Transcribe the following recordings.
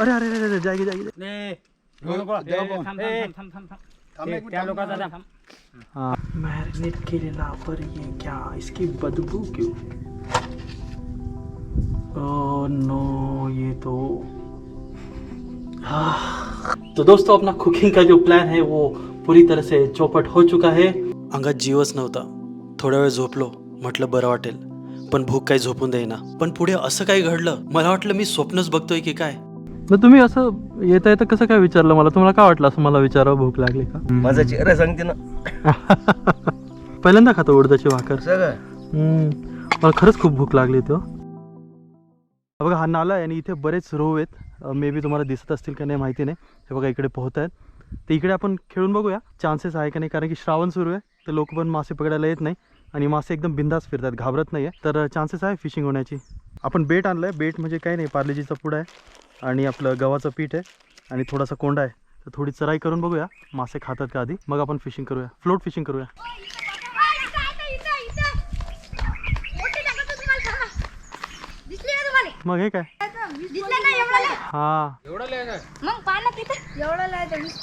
अरे अरे अरे अरे जाएगी जाएगी। नाही. थांब थांब थांब थांब थांब थांब एक मिनिट, त्या थांब. लोकांचा थांब हाँ मैरिनेट केलेला पर ये क्या? इसकी बदबू क्यों? ओ नो ये तो हाँ। तो दोस्तों अपना कुकिंग का जो प्लान है वो पूरी तरह से चौपट हो चुका है। अंगात जीवच नव्हता थोडा वेळ झोपलो म्हटलं बरं वाटेल. पण भूक काही झोपून देईना. पण पुढे असं काय घडलं मला वाटलं मी स्वप्नच बघतोय की काय. तुम्ही असं येता येतं कसं काय विचारलं मला? तुम्हाला काय वाटलं असं मला विचारावं भूक लागली का? माझा चेहरा सांगते ना. पहिल्यांदा खातो उडदाची भाकर. सगळं. हम्म. मला खरंच खूप भूक लागली हो. बघा हा नाला आहे आणि इथे बरेच रोव आहेत. मे बी तुम्हाला दिसत असतील का नाही माहिती नाही. हे बघा इकडे पोहत आहेत. तर इकडे आपण खेळून बघूया. चान्सेस आहे का नाही? कारण की श्रावण सुरू आहे. तर लोक पण मासे पकडायला येत नाही. आणि मासे एकदम बिंदास फिरतात घाबरत नाही आहे तर चान्सेस आहे फिशिंग होण्याची. आपण बेट आणलं आहे बेट म्हणजे काही नाही. पार्लेजीचा पुडा आहे. आणि आपलं गव्हाचं पीठ आहे आणि थोडासा कोंडा आहे. तर थोडी चराई करून बघूया. मासे खातात का आधी? मग आपण फिशिंग करूया. फ्लोट फिशिंग करूया. दिसले का तुम्हाला मग हे काय? हा. पंचवीस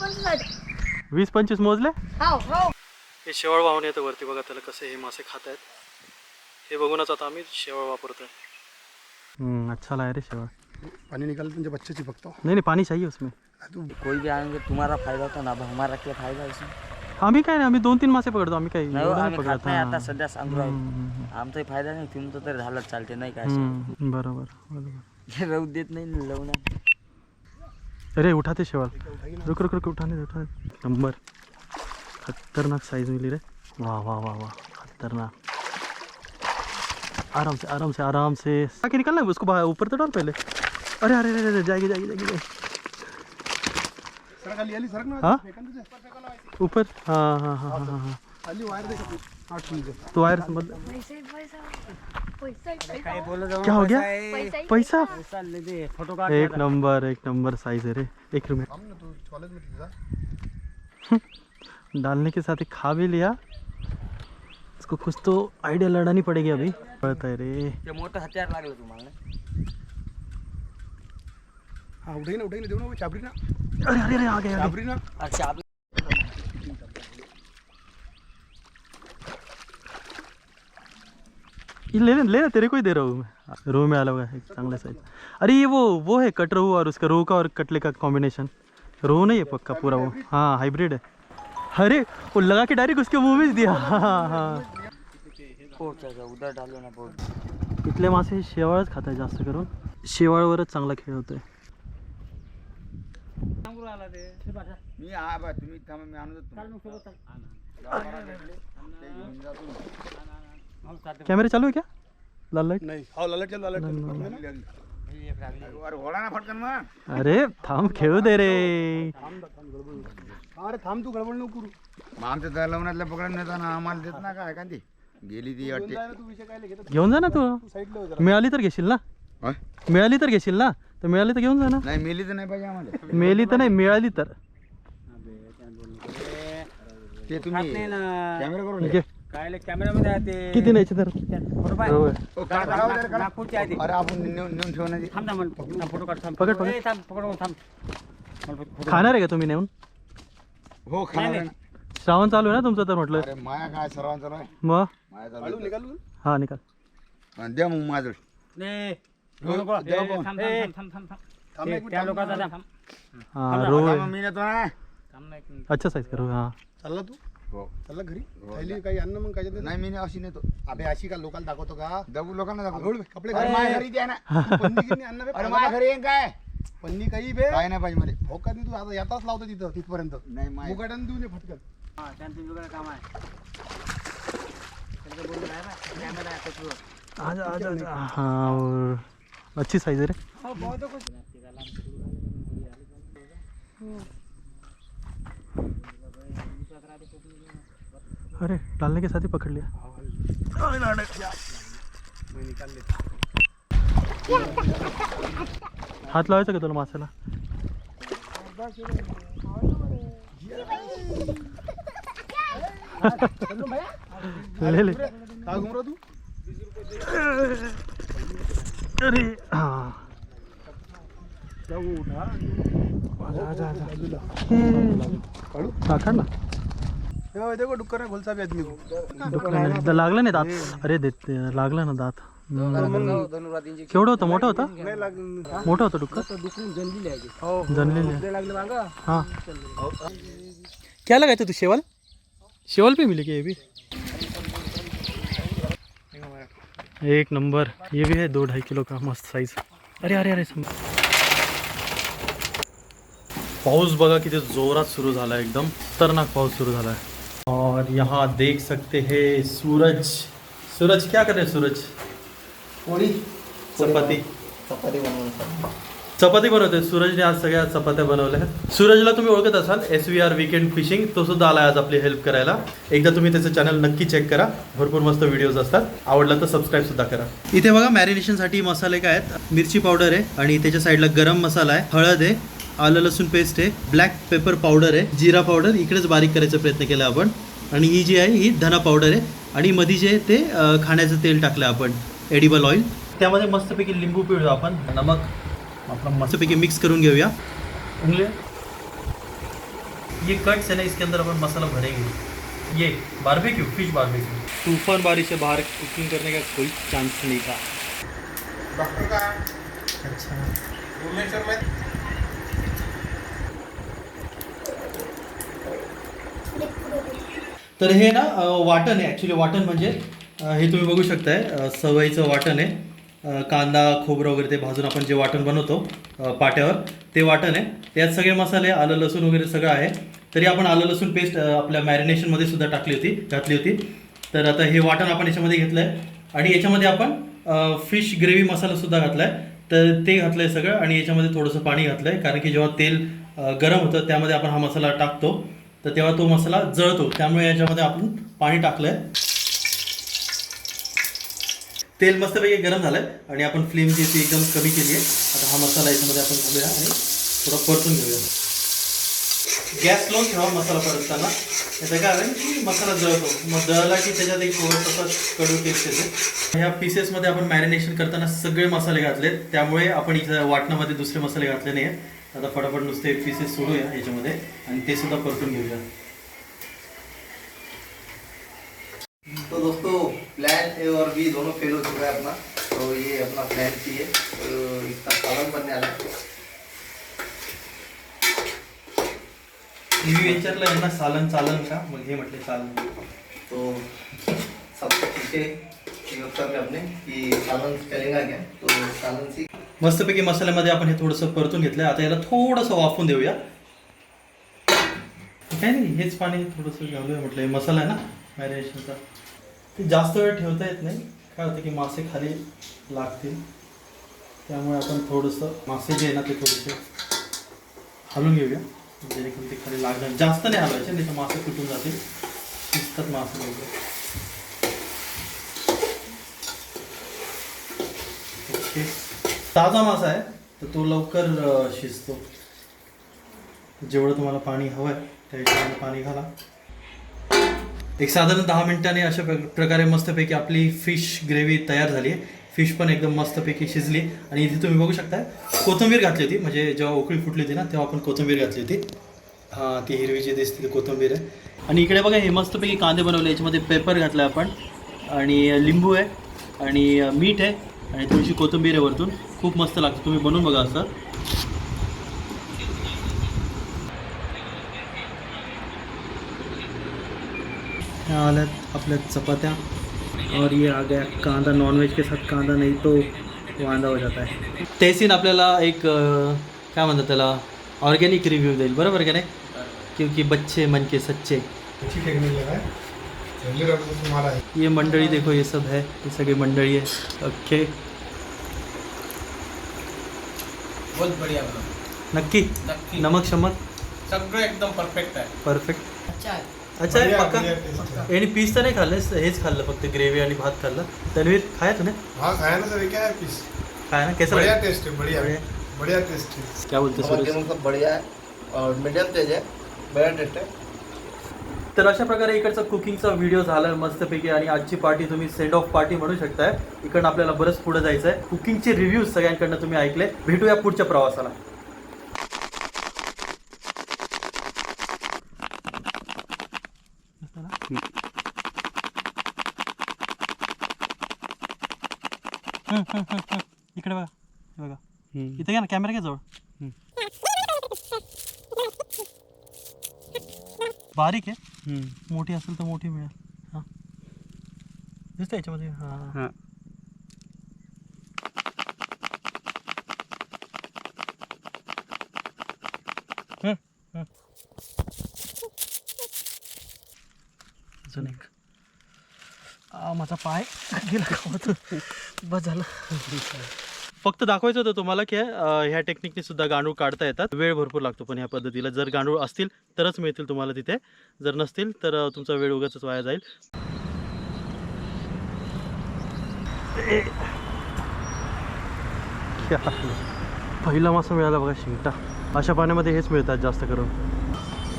वीस पंचवीस मोजले? हो हो. हे शेवाळ वाहून येतं वरती बघा त्याला कसे हे मासे खात आहेत हे बघूनच आता आम्ही शेवाळ वापरतोय. अच्छा लाया रे शेवाळ. पानी निकाल तुमच्या बच्चे फक्त नहीं नहीं पानी चाहिए उसमें। कोई भी आएँगे तुम्हारा फ़ायदा होता ना हमारा क्या फ़ायदा इसमें? आम्ही काय नाही आम्ही दोन तीन मासे पकडतो आम्ही काही नाही हो, एवढं नाही पकडत, नाही हा. आता सध्या सांगू राहिलो हम्म, आमचाही फ़ायदा नाही तुमचं तर झालं चालते नाही काय असं. हम्म, बरोबर बरोबर। हे राहू देत नाही लवण्या अरे उठाते शेवाळ रुक रुक रुक उठाने उठाने दे. नंबर। खतरनाक साइज़ मिली रे। वाह वाह वाह वाह खतरनाक। आराम से आराम से आराम से। आके निकलना है उसको बाहर ऊपर तो डाल पहले। अरे अरे अरे अरे जाएगी जाएगी जाएगी जाएगी। सरक आली आली सरक ना। हाँ? फेकन तुझे? ऊपर हाँ हाँ हाँ हाँ हाँ। आली वायर दे का आठ तुझे तो वायर समझ पैसे पैसा पैसा। काय बोलत जाऊ क्या हो गया? पैसा पैसा पैसा? ले दे फोटो काढ एक नंबर एक नंबर साइज है रे। एक रुपये। हम ना तू कॉलेज में तुझा डालने के साथ ही खा भी लिया। इसको कुछ तो आइडिया लड़ानी पड़ेगी अभी। पड़ता है रे। ते मोठं हत्यार लागलं तुम्हाला ना? हाँ उठाई ना उठाई ना देऊ ना चाबरी ना। अरे अरे अरे आ गया चाबरी ना। अच्छा आप ये ले ले तेरे को ही दे रहा हूँ मैं। रोह में आला हुआ है एक चांगला साइज़ अरे ये वो वो है कट रोहू और उसका रोहू का और कटले का कॉम्बिनेशन रोहू नहीं है पक्का पूरा वो। हाँ हाइब्रिड है। अरे वो लगा के डायरेक्ट उसके मुँह में दिया। हाँ हाँ पोहोचायचं उदर डालो ना इथले मासे शेवाळच खात आहे जास्त करून शेवाळवरच चांगला खेळ होतोय मी हा बा तुम्ही थांबा मी आणून देतो कॅमेरे चालू आहे क्या लाल लाइट? नाही हो ललट चल ललट चल अरे घोडा ना फटकन मग. अरे थांब खेळू दे रे. अरे थांब तू गडबड नको करू. मग आमच्या त्या लवणातल्या पकडून नेता ना आम्हाला देत ना काय का ती गेली ती वाटते जाय ना तू विषय काय घेत घेऊन जा ना तू. साईडला हो जरा. मिळाली तर घेशील ना? मिळाली तर घेशील ना? तर मिळाली तर घेऊन जा ना. नाही मेली तर नाही पाहिजे आम्हाला. मिळाली तर नाही मिळाली तर. ते तुम्ही नाही ना. कॅमेरा करून घे. काय कॅमेरामध्ये आहे ते? किती न्यायचे तर? फोटो पाय. बरोबर. ओ, काढ, काढ, काढ, काढ. नागपूरची आहे ती अरे आपण नेऊन नेऊन ठेव ना ती. थांब ना मला फोटो काढ थांब. पकड, पकड. ए, थांब पकड थांब. मला photo खाणार आहे का तुम्ही नेऊन? हो खाणार आहे ना. श्रावण चालू आहे ना तुमचं तर म्हटलं. अरे माया काय सर्वांचं नाही मग? माया चालू आहे. हा निकाल. द्या मग माझं. नाही. नको. द्या ए, पण. थांब थांब थांब थांब थांब थांब ते- एक मिनिट, त्या थांब, लोकांचा थांब. थांब हा रो मग मी नेतो ना थांब ना एक मिनिट. अच्छा साईज करू हा चालला तू हो चालला घरी थैली काही अन्न मग काय नाही मी अशी नेतो अबे अशी का लोकांना दाखवतो का दगू लोकांना दाखव बे, कपडे अरे. माझ्या घरी द्या ना अरे माझ्या घरी येईन काय पन्नी काही बे काय नाही पाहिजे मला हो का नाही तू आता येताच लावतो तिथं तिथपर्यंत नाही माय मुगाट्यानं देऊन ये फटकन हा, त्यांचं वेगळं काम आहे त्यांचं बोलणं आहे ना, कॅमेरा आहे त्याच्यावर. आज आज आज हाँ और अच्छी साइज है रे। अरे डालने के साथ ही पकड़ लिया। हात लावायचा का तुला माशाला ले ले। तू अरे हाँ। हा ना। देखो डुक्कर ने घोलचा भी आदमी को। लागलं नाही दात। अरे दे ते लागलं ना दात। केवढं होतं? मोठं होतं नाही मोठं होतं डुक्कर जनलेली आहे. हाँ। क्या लगाए थे तू शेवल? शेवल पे मिली क्या ये भी एक नंबर। ये भी है दो ढाई किलो का मस्त साईज अरे अरे अरे पाऊस बघा किती जोरात सुरू झाला एकदम. खतरनाक पाऊस सुरू झाला है और यहाँ देख सकते हैं सूरज. सूरज क्या कर रहे हैं सूरज? चपाती. चपाती चपाती बनवते सूरजने आज सगळ्या चपात्या बनवल्या आहेत. सूरजला तुम्ही ओळखत असाल S V R weekend fishing तो सुद्धा आला आज आपली हेल्प करायला. एकदा तुम्ही त्याचं चॅनल नक्की चेक करा. भरपूर मस्त व्हिडिओज असतात. आवडला तर सबस्क्राईब सुद्धा करा. इथे बघा मॅरिनेशनसाठी मसाले काय आहेत? मिरची पावडर आहे आणि त्याच्या साईडला गरम मसाला आहे. हळद आहे आलं लसूण पेस्ट आहे ब्लॅक पेपर पावडर आहे जिरा पावडर इकडेच बारीक करायचा प्रयत्न केला आपण. आणि ही जी आहे ही धना पावडर आहे. आणि मध्ये जे आहे ते खाण्याचं तेल टाकलं आपण. एडिबल ऑइल त्यामध्ये मस्तपैकी लिंबू पिळू आपण. नमक आपला मस्तपैकी मिक्स करून घेऊया. ये कट्स है ना इसके अंदर अपन मसाला भरेंगे ये बारबेक्यू फिश बारबेक्यू तूफान बारिश से बाहर कुकिंग करने का कोई चांस नहीं था डॉक्टर का? अच्छा. भुवनेश्वर में तर हे ना वाटण आहे. ॲक्च्युली वाटण म्हणजे हे तुम्ही बघू शकताय. सवयीचं वाटण आहे. कांदा खोबरं वगैरे ते भाजून आपण जे वाटण बनवतो पाट्यावर ते वाटण आहे. त्यात सगळे मसाले आलं लसूण वगैरे सगळं आहे. तरी आपण आलं लसूण पेस्ट आपल्या मॅरिनेशनमध्ये सुद्धा टाकली होती घातली होती. तर आता हे वाटण आपण याच्यामध्ये घेतलं आहे आणि याच्यामध्ये आपण फिश ग्रेव्ही मसालासुद्धा घातला आहे तर ते घातलं आहे सगळं आणि याच्यामध्ये थोडंसं पाणी घातलं आहे कारण की जेव्हा तेल गरम होतं त्यामध्ये आपण हा मसाला टाकतो. तर तेव्हा तो मसाला जळतो. त्यामुळे याच्यामध्ये आपण पाणी टाकलं आहे तेल मस्तपैकी गरम झालं आहे आणि आपण फ्लेम जी ती एकदम कमी केली आहे. आता हा मसाला याच्यामध्ये आपण घालूया आणि थोडा परतून घेऊया. गॅस लावून ठेवा मसाला परतताना. त्याचं काय की मसाला जळतो. मग जळला की त्याच्यात एक थोडंसं कडू टेस्ट येते. ह्या पीसेसमध्ये आपण मॅरिनेशन करताना सगळे मसाले घातलेत. त्यामुळे आपण इथं वाटणामध्ये दुसरे मसाले घातले नाही आहेत आता फटाफट नुसते पीसेस सोडूया याच्यामध्ये आणि ते सुद्धा परतून घेऊया तो दोस्तों ए और बी दोनों फेल हो चुका है अपना तो ये अपना प्लान सी है तो इसका सालन बनने वाला है विचारलं यांना सालन चालन का? मग हे म्हटले चालन. तो सबसे पीछे में अपने कि सालन चलेगा क्या? तो सालन सी मस्तपैकी मसाल्यामध्ये आपण हे थोडंसं परतून घेतलं आता याला थोडंसं वाफून देऊया. काय नाही हेच पाणी थोडंसं घालूया म्हटलं. हे मसाला आहे ना मॅरिनेशनचा. ते जास्त वेळ ठेवता येत नाही. काय होतं की मासे खाली लागतील. त्यामुळे आपण थोडंसं मासे जे आहे ना ते थोडेसे हलवून घेऊया. जेणेकरून ते खाली लागणार. जास्त नाही हलवायचे नाही तर मासे तुटून जातील. शिजतात मासे वगैरे. ओके. ताजा मासा आहे तर तो लवकर शिजतो. जेवढं तुम्हाला पाणी हवं आहे त्या हिशोबाने पाणी घाला. एक साधारण दहा मिनिटाने अशा प्र- प्रकारे मस्तपैकी आपली फिश ग्रेव्ही तयार झाली आहे. फिश पण एकदम मस्तपैकी शिजली. आणि इथे तुम्ही बघू शकता कोथिंबीर घातली होती. म्हणजे जेव्हा उकळी फुटली होती ना तेव्हा आपण कोथिंबीर घातली होती. हां ती हिरवी जी दिसते ती कोथिंबीर आहे. आणि इकडे बघा हे मस्तपैकी कांदे बनवले. याच्यामध्ये पेपर घातला आपण. आणि लिंबू आहे. आणि मीठ आहे. आणि थोडीशी कोथिंबीर आहे वरतून. खूप मस्त लागतं. तुम्ही बनवून बघा असं. ह्या आल्यात आपल्या चपात्या। और ये आ गया कांदा नॉनव्हेज के साथ कांदा नहीं तो वांदा हो जाता है। तेसीन आपल्याला एक काय म्हणतात त्याला? ऑर्गॅनिक रिव्ह्यू देईल बरोबर का नाही? क्योंकि बच्चे मन के सच्चे। अच्छी है। दो है। ये मंडळी देखो ये सब है ये सगळी मंडळी आहे ओके बहुत बढ़िया नक्की? नक्की। नमक शमक? सगळं एकदम परफेक्ट आहे। परफेक्ट अच्छा. अच्छा आहे बढ़िया, पक्का बढ़िया taste है। आणि पीस तर नाही खाल्ले हेच खाल्लं फक्त ग्रेव्ही आणि भात खाल्लं. तन्वीर खाया तूने? हाँ खाया ना सर क्या है पीस? खाया ना कैसा बढ़िया लगा? टेस्ट है बढ़िया। बढ़िया। बढ़िया टेस्ट है। क्या बोलते सूरज गेहूं सब बढ़िया है और मीडियम तेज है बढ़िया टेस्ट है। तर अशा प्रकारे इकडचा कुकिंगचा व्हिडिओ झाला मस्तपैकी आणि आजची पार्टी तुम्ही सेंड ऑफ पार्टी म्हणू शकताय. इकडनं आपल्याला बरंच पुढे जायचं आहे कुकिंगचे रिव्ह्यूज सगळ्यांकडनं तुम्ही ऐकले. भेटूया पुढच्या प्रवासाला हम्म, हम्म, हम्म, हम्म. इकडे बघा बघा. इथे घ्या ना कॅमेरा घ्या जवळ. बारीक आहे. मोठी असेल तर मोठी मिळेल. हां. दिसतं याच्यामध्ये? हां. अजून एक. माझा पाय गेला बस झालं फक्त दाखवायचं होतं तुम्हाला की ह्या टेक्निकने सुद्धा गांडूळ काढता येतात. वेळ भरपूर लागतो पण ह्या पद्धतीला. जर गांडूळ असतील तरच मिळतील तुम्हाला तिथे. जर नसतील तर तुमचा वेळ उगाच वाया जाईल. पहिला मासा मिळाला बघा शिंगटा. अशा पाण्यामध्ये हेच मिळतात जास्त करून.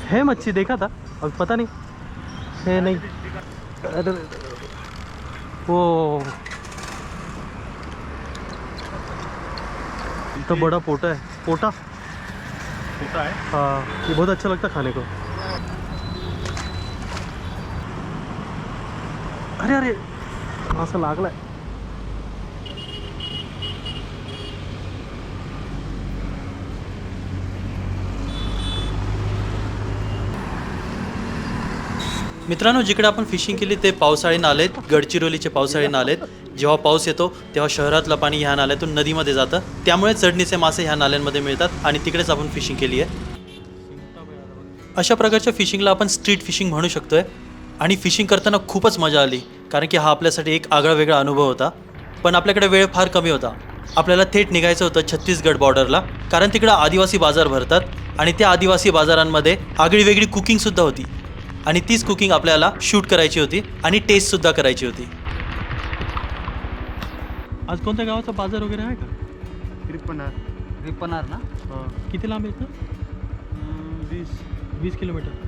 हे मच्छी देखा था अब पता नहीं. हे नहीं. अरे. तो बड़ा पोटा है पोटा? पोटा है. हाँ ये बहुत अच्छा लगता है खाने को. अरे अरे. असं लागलाय. मित्रांनो जिकडे आपण फिशिंग केली ते पावसाळी नालेत गडचिरोलीचे पावसाळी नालेत जेव्हा पाऊस येतो तेव्हा शहरातलं पाणी ह्या नाल्यातून नदीमध्ये जातं. त्यामुळे चढणीचे मासे ह्या नाल्यांमध्ये मिळतात आणि तिकडेच आपण फिशिंग केली आहे. अशा प्रकारच्या फिशिंगला आपण स्ट्रीट फिशिंग म्हणू शकतोय. आणि फिशिंग करताना खूपच मजा आली कारण की हा आपल्यासाठी एक आगळा वेगळा अनुभव होता. पण आपल्याकडे वेळ फार कमी होता. आपल्याला थेट निघायचं होतं छत्तीसगड बॉर्डरला कारण तिकडं आदिवासी बाजार भरतात आणि त्या आदिवासी बाजारांमध्ये आगळी वेगळी कुकिंगसुद्धा होती. आणि तीच कुकिंग आपल्याला शूट करायची होती आणि टेस्टसुद्धा करायची होती. आज कोणत्या गावाचा बाजार वगैरे आहे का? त्रिपन्न रिपणार ना? किती लांब येतं वीस. वीस किलोमीटर.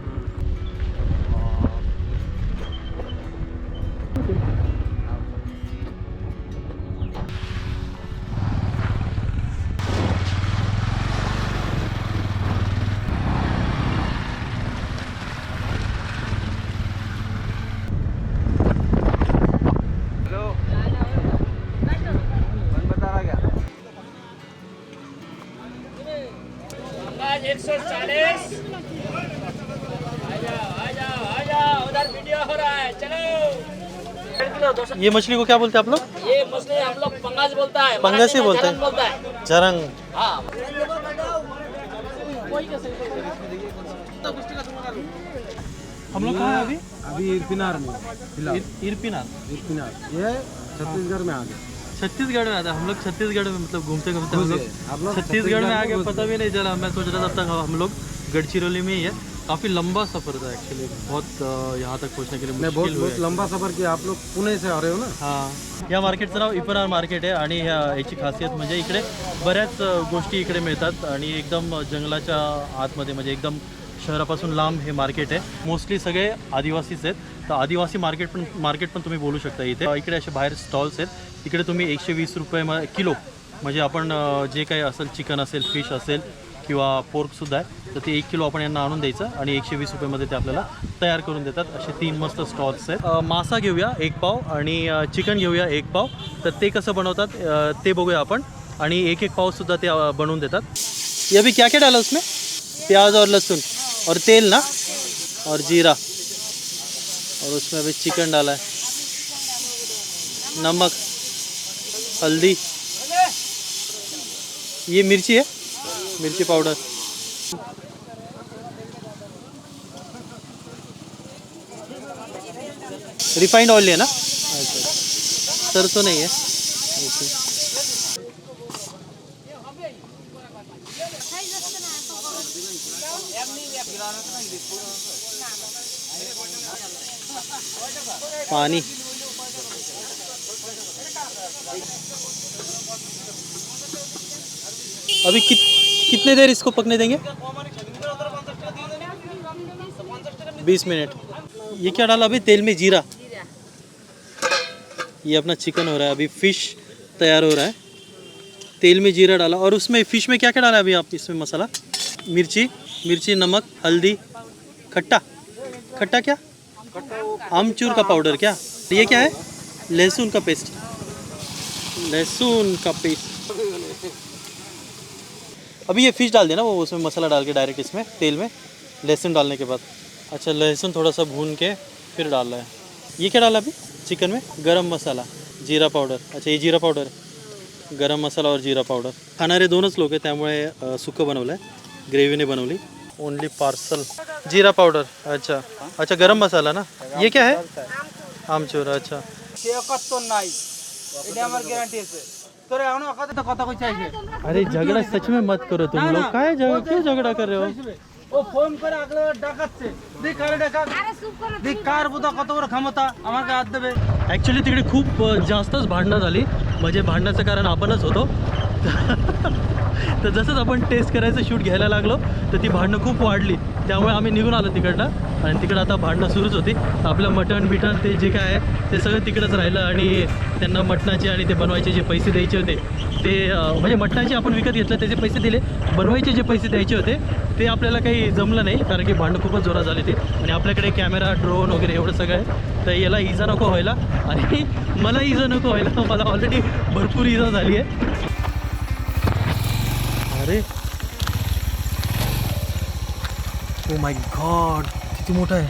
ये मछली को क्या बोलते हैं आप लोग? ये मछली हम लोग पंगास बोलता है पंगास ही बोलते हैं। है। जरंग। हाँ। हम लोग कहाँ अभी? अभी इरपिनार में इरपिनार इरपिनार ये छत्तीसगढ़ में आ गए छत्तीसगढ़ में आता हम लोग छत्तीसगढ़ में मतलब घूमते घूमते हम लोग छत्तीसगढ़ में आ गए पता भी नहीं चला। मैं सोच रहा था अब तक हम लोग गढ़चिरौली में ही है। काफ़ी लंबा सफ़र था एक्चुअली बहुत यहाँ तक पहुँचने के लिए बहुत मुश्किल हुई बहुत लंबा सफर किया। आप लोग पुणे से आ रहे हो ना? हां। या मार्केटचं नाव इपनार मार्केट आहे आणि ह्या याची खासियत म्हणजे इकडे बऱ्याच गोष्टी इकडे मिळतात आणि एकदम जंगलाच्या आतमध्ये म्हणजे एकदम शहरापासून लांब हे मार्केट आहे. मोस्टली सगळे आदिवासीच आहेत. तर आदिवासी मार्केट पण मार्केट पण तुम्ही बोलू शकता इथे. इकडे असे बाहेर स्टॉल्स आहेत. इकडे तुम्ही एकशे वीस रुपये म किलो. म्हणजे आपण जे काही असेल चिकन असेल फिश असेल किंवा पोर्कसुद्धा आहे. तर ते एक किलो आपण यांना आणून द्यायचं आणि एकशे वीस रुपयेमध्ये ते आपल्याला तयार करून देतात. असे तीन मस्त स्टॉल्स आहेत. मासा घेऊया एक पाव आणि चिकन घेऊया एक पाव. तर ते कसं बनवतात ते बघूया आपण. आणि एक एक पावसुद्धा ते बनवून देतात. ये भी क्या क्या डाला उसमें? प्याज और लहसुन और तेल ना? और जीरा. और उसमें अभी चिकन डाला है. नमक. हल्दी. ये मिर्ची है? मिर्ची पाउडर। रिफाइंड ऑयल है ना? अच्छा सरसों नहीं है। पानी। अभी कित कितने देर इसको पकने देंगे? बीस मिनट। ये क्या डाला अभी? तेल में जीरा? ये अपना चिकन हो रहा है, अभी फ़िश तैयार हो रहा है। तेल में जीरा डाला। और उसमें फ़िश में क्या क्या डाला अभी आप इसमें मसाला? मिर्ची मिर्ची, नमक, हल्दी, खट्टा। खट्टा क्या? आमचूर का पाउडर क्या? ये क्या है? लहसुन का पेस्ट। लहसुन का पेस्ट। अभी ये फ़िश डाल देना वो, उसमें मसाला डाल के डायरेक्ट इसमें, तेल में, लहसुन डालने के बाद। अच्छा लहसुन थोड़ा सा भून के फिर डालना है। ये क्या डाला अभी? चिकन में? गरम मसाला, जीरा पावडर अच्छा ये जीरा पावडर गरम मसाला और जीरा पावडर खाणारे दोनच लोक आहे त्यामुळे सुकं बनवलं आहे ग्रेव्हीने बनवली। ओनली पार्सल जीरा पावडर अच्छा। अच्छा गरम मसाला ना? ये क्या है? आमचूर अच्छा। अरे झगड़ा सच में मत करो तुम लोग काय झगड़ा क्यों झगड़ा कर रहे हो ও ফোন করে আগলে ডাকাচ্ছে দি কারে ডাকা আরে চুপ করো দি কার বুদা কত বড় ক্ষমতা আমাকে হাত দেবে ॲक्च्युली तिकडे खूप अ, जास्तच भांडणं झाली म्हणजे भांडणाचं कारण आपणच होतो तर जसंच आपण टेस्ट करायचं शूट घ्यायला लागलो तर ती भांडणं खूप वाढली त्यामुळे आम्ही निघून आलो तिकडनं. आणि तिकडं आता भांडणं सुरूच होती. आपलं मटण बिटण ते जे काय आहे ते सगळं तिकडंच राहिलं आणि त्यांना मटणाचे आणि ते बनवायचे जे पैसे द्यायचे होते ते म्हणजे मटणाचे आपण विकत घेतलं त्याचे पैसे दिले. बनवायचे जे पैसे द्यायचे होते ते आपल्याला काही जमलं नाही कारण की भांडणं खूपच जोरात झाली होती. आणि आपल्याकडे कॅमेरा ड्रोन वगैरे एवढं सगळं आहे. तर याला इजा नको व्हायला. आणि मला इजा नको व्हायला मला ऑलरेडी भरपूर इजा झाली आहे. ओ माय गॉड किती मोठा आहे.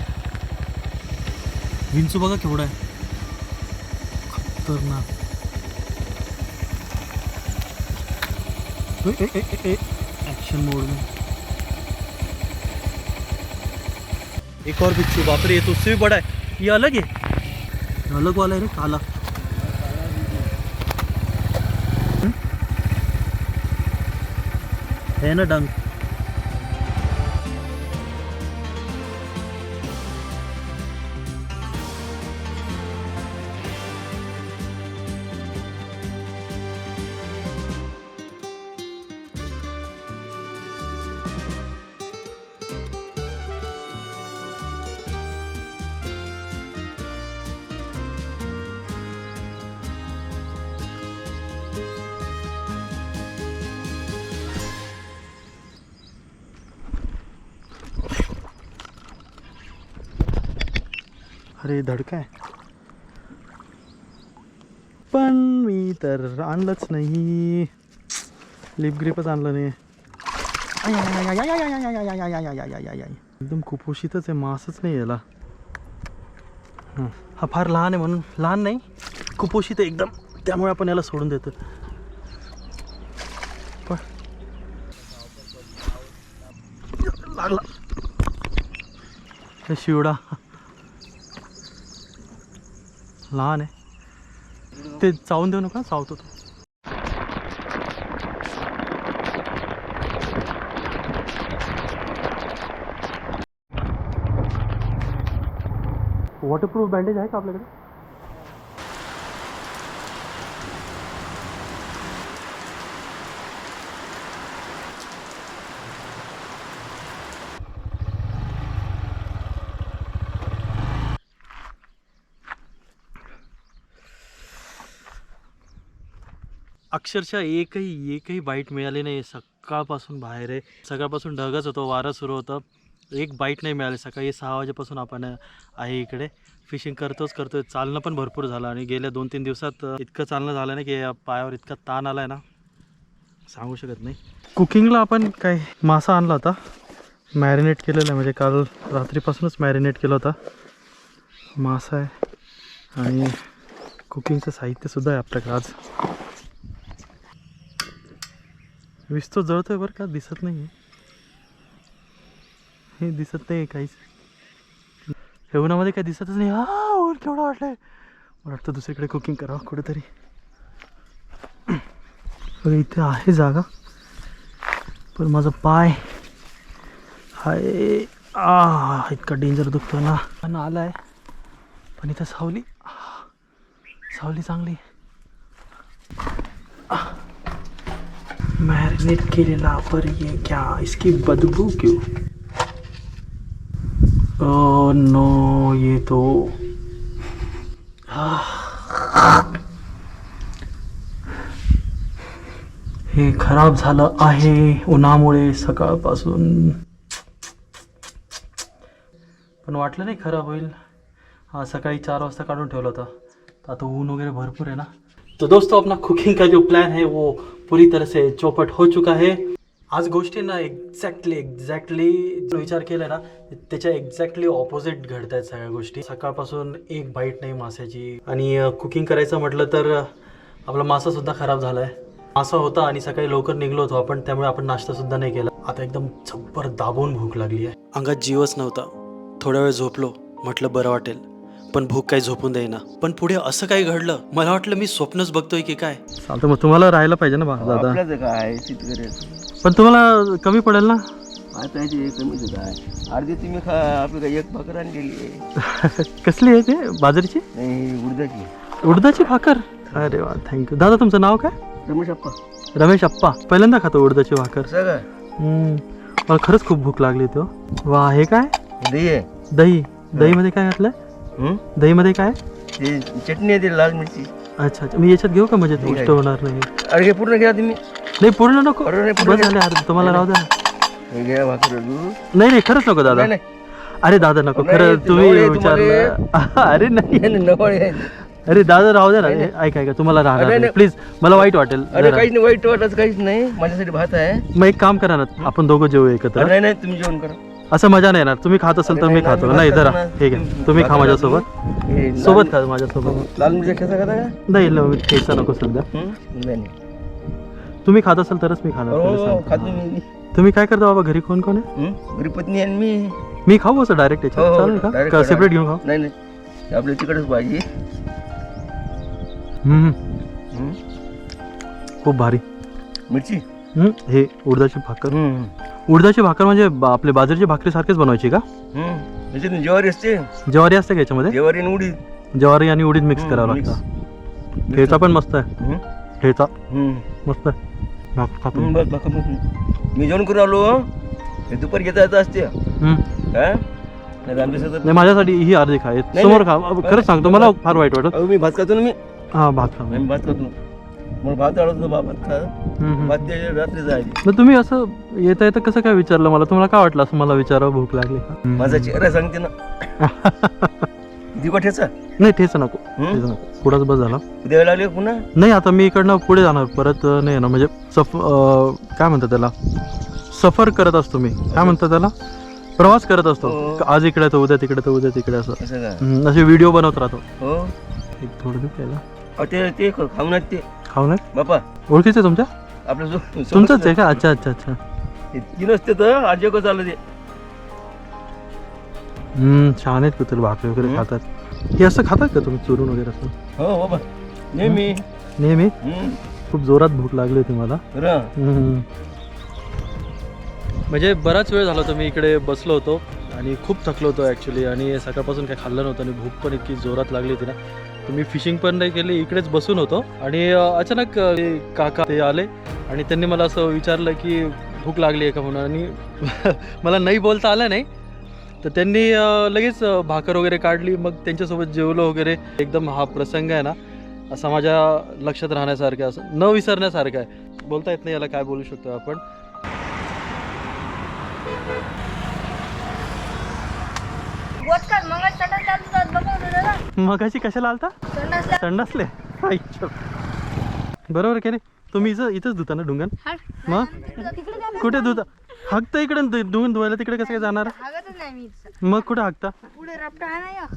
विंचू बघा केवढा आहे. खतरनाक. एक्शन मोड में. एक और बिच्छू बाप रे ये तो उससे भी बड़ा है. ये अलग है. ये अलग वाला है रे काला. हम्म? है ना, डंक. अरे धडक आहे पण मी तर आणलंच नाही लिप ग्रीपच आणलं नाही एकदम कुपोषितच आहे मासच नाही याला हा फार लहान आहे म्हणून लहान नाही कुपोषित आहे एकदम त्यामुळे आपण याला सोडून देतो पण लागला शिवडा लहान आहे. ते चावून देऊ नका चावतो तो वॉटरप्रूफ बँडेज आहे का आपल्याकडे? अक्षरशः एकही एकही बाईट मिळाली नाही. सकाळपासून बाहेर आहे. सकाळपासून ढगच होतो वारं सुरू होतं. एक बाईट नाही मिळाली. सकाळी सहा वाजेपासून आपण आहे इकडे. फिशिंग करतोच करतोय चालणं पण भरपूर झालं आणि गेल्या दोन तीन दिवसात इतकं चालणं झालं ना की या पायावर इतका ताण आला आहे ना. सांगू शकत नाही. कुकिंगला आपण काय मासा आणला होता. मॅरिनेट केलेला आहे. म्हणजे काल रात्रीपासूनच मॅरिनेट केला होता. मासा आहे. आणि कुकिंगचं साहित्यसुद्धा आहे आपल्याकडे आज. वीस तो जळतोय बरं का दिसत नाही हे दिसत नाही काहीच. हे उन्हामध्ये काही दिसतच नाही. हा ऊन केवढं वाटलंय मला वाटतं दुसरीकडे कुकिंग करावं कुठेतरी. इथे आहे जागा. पण माझा पाय हाय आ इतका डेंजर दुखतो ना. पण आला आहे पण इथं सावली. सावली चांगली. मैरिनेट केलेला पर ये क्या? इसकी बदबू क्यों? Oh ओ नो ये तो हे खराब झालं आहे उन्हामुळे सकाळपासून. पण वाटलं नाही खराब होईल. हा सकाळी चार वाजता काढून ठेवला होता. तर आता ऊन वगैरे भरपूर आहे ना. तो दोस्तों अपना कुकिंग का जो प्लान है वो पूरी तरह से चौपट हो चुका है। आज गोष्टी ना एक्झॅक्टली एक्झॅक्टली विचार केला ना त्याच्या एक्झॅक्टली ऑपोजिट घडत आहेत सगळ्या गोष्टी. सकाळपासून एक बाईट नाही माशाची. आणि कुकिंग करायचं म्हटलं तर आपला मासा सुद्धा खराब झालाय. मासा होता आणि सकाळी लवकर निघलो होतो आपण त्यामुळे आपण नाश्ता सुद्धा नाही केला. आता एकदम छप्पर दाबून भूक लागली आहे. अंगात जीवच नव्हता. थोडा वेळ झोपलो म्हटलं बरं वाटेल. पण भूक काही झोपून देईना. पण पुढे असं काही घडलं मला वाटलं मी स्वप्नच बघतोय की काय? चालतं मग तुम्हाला राहायला पाहिजे ना दादा. आपल्याच काय शेतकऱ्याचं पण तुम्हाला कमी पडेल ना? आता याची कमीच काय? अर्धी तुम्ही खा आपली काय एक आहे. कसली आहे ते? बाजरीची? नाही उडदाची. उडदाची भाकर? अरे वा थँक्यू दादा तुमचं नाव काय? रमेश अप्पा. रमेश अप्पा. पहिल्यांदा खातो उडदाची भाकर. हम्म. मला खरंच खूप भूक लागली तो वा हे काय? दही आहे. दही. दहीमध्ये काय घातलंय? हं? दहीमध्ये काय? ते चटणी आहे ती लाल मिरची. अच्छा अच्छा. मी याच्यात घेऊ का म्हणजे ठीक आहे. उष्ट होणार नाही? अरे हे पूर्ण घ्या तुम्ही. नाही पूर्ण नको. अरे नाही, पूर्ण बस झाले तुम्हाला राहू द्या. हे घ्या भाकर. नाही नाही खरंच नको दादा. नाही अरे दादा नको. नाही, खरं ते तुम्ही नवळे विचारलं. अरे नाही. नाही, नाही, नवळे आहे. अरे दादा राहू द्या ना. हे, ऐका ऐका तुम्हाला राहणार नाही. नाही. प्लीज मला वाईट वाटेल. अरे जरा. काहीच नाही वाईट वाटत काहीच नाही. माझ्यासाठी भात आहे. मग एक काम करा ना आपण दोघं जेवू एकत्र. अरे नाही नाही तुम्ही जेवण करा. असं मजा नाही येणार. तुम्ही खात असेल तर मी खातो. नाही, जरा. ठीक आहे. तुम्ही खा माझ्यासोबत. सोबत खा माझ्यासोबत. लाल मिरच्या खेचा खाता का? नाही नाही, मी ठेचा नको सध्या? नाही तुम्ही खात असाल तरच मी खाणार हो. खातो मी तुम्ही काय करता बाबा? घरी कोण कोण आहे? हं? घरी पत्नी आणि मी. मी खाऊ असं डायरेक्ट हो, याच्यात हो, चालेल direct का. सेपरेट घेऊन खाऊ? नाही नाही. आपल्या तिकडच पाहिजे हम्म, हं? खूप भारी. मिरची? हम्म, हे उडदाची भाकर. हं. उडदाची भाकर म्हणजे बा- आपले बाजरीची भाकरी सारखीच बनवायची का. त्याच्यात ज्वारी असते. ज्वारी असते का याच्यामध्ये? ज्वारी आणि उडीद. ज्वारी आणि उडीद मिक्स हम्म, करावं mix. लागतं. ठेचा पण मस्त आहे? ठेचा. मस्त आहे. भाक- खातो. बस भाकर मग. मी जेवण करून आलो हे. दुपारी घेता येतं असते. हम्म. काय नाही तर आमच्या शेतात नाही माझ्यासाठी ही अर्धी खा. हे समोर. खा. खरंच सांगतो मला फार वाईट वाटत. अहो, मी भात खातो ना मी. हा भात खा. मी भात खातो. मग भात हम्म, हम्म. ते रात्री जायची मग तुम्ही असं येता येतं कसं काय विचारलं मला? तुम्हाला काय वाटलं असं मला विचारावं भूक लागली का? माझा चेहरा सांगते ना. दिवा ठेचा? नाही ठेचा नको? ठेचा नको. पुढाच बस झाला. उद्या वेळ लागली का पुन्हा? नाही आता मी इकडनं पुढे जाणार. परत अं, नाही ना म्हणजे सफ अं, काय म्हणतात त्याला? सफर करत असतो मी. काय म्हणतात त्याला? प्रवास करत असतो. हो. आज इकडे तर उद्या तिकडे तर उद्या तिकडे असं. असं का? हम्म, असे व्हिडिओ बनवत राहतो. हो. एक थोडं अहो, ते खाऊन ते. खाऊ नये बापा ओळखीचे तुमच्या? आपलं जो तुमचंच आहे का? अच्छा अच्छा अच्छा. हे तीन असते तर आज जग चाललं ते हम्म छान आहेत कुठे भाकरी वगैरे हम्म. खातात. हे असं खातात का तुम्ही चुरून वगैरे असं? हो बाबा नेहमी. नेहमी? हं. खूप जोरात भूक लागली होती मला. खरं म्हणजे बराच वेळ झाला होता मी इकडे बसलो होतो आणि खूप थकलो होतो ॲक्च्युली आणि सकाळपासून काही खाल्लं नव्हतं आणि भूक पण इतकी जोरात लागली होती ना. तर मी फिशिंग पण नाही केली इकडेच बसून होतो. आणि अचानक काका ते आले आणि त्यांनी मला असं विचारलं की भूक लागली आहे का म्हणून आणि मला नाही बोलता आलं नाही. तर त्यांनी लगेच भाकर वगैरे काढली मग त्यांच्यासोबत जेवलो वगैरे. एकदम हा प्रसंग आहे ना असा माझ्या लक्षात राहण्यासारखा असं न विसरण्यासारखा आहे. बोलता येत नाही याला काय बोलू शकतो आपण बोचकर मग संडास चालू जात बघा होतं दादा मग अशी कशाला आलता? संडासला. बरोबर की नाही? तुम्ही इथं इथंच धुता ना डुंगण मग कुठे धुता? हाकता इकडे धुवून धुवायला तिकडे कसं काय जाणार. मग कुठे हाकता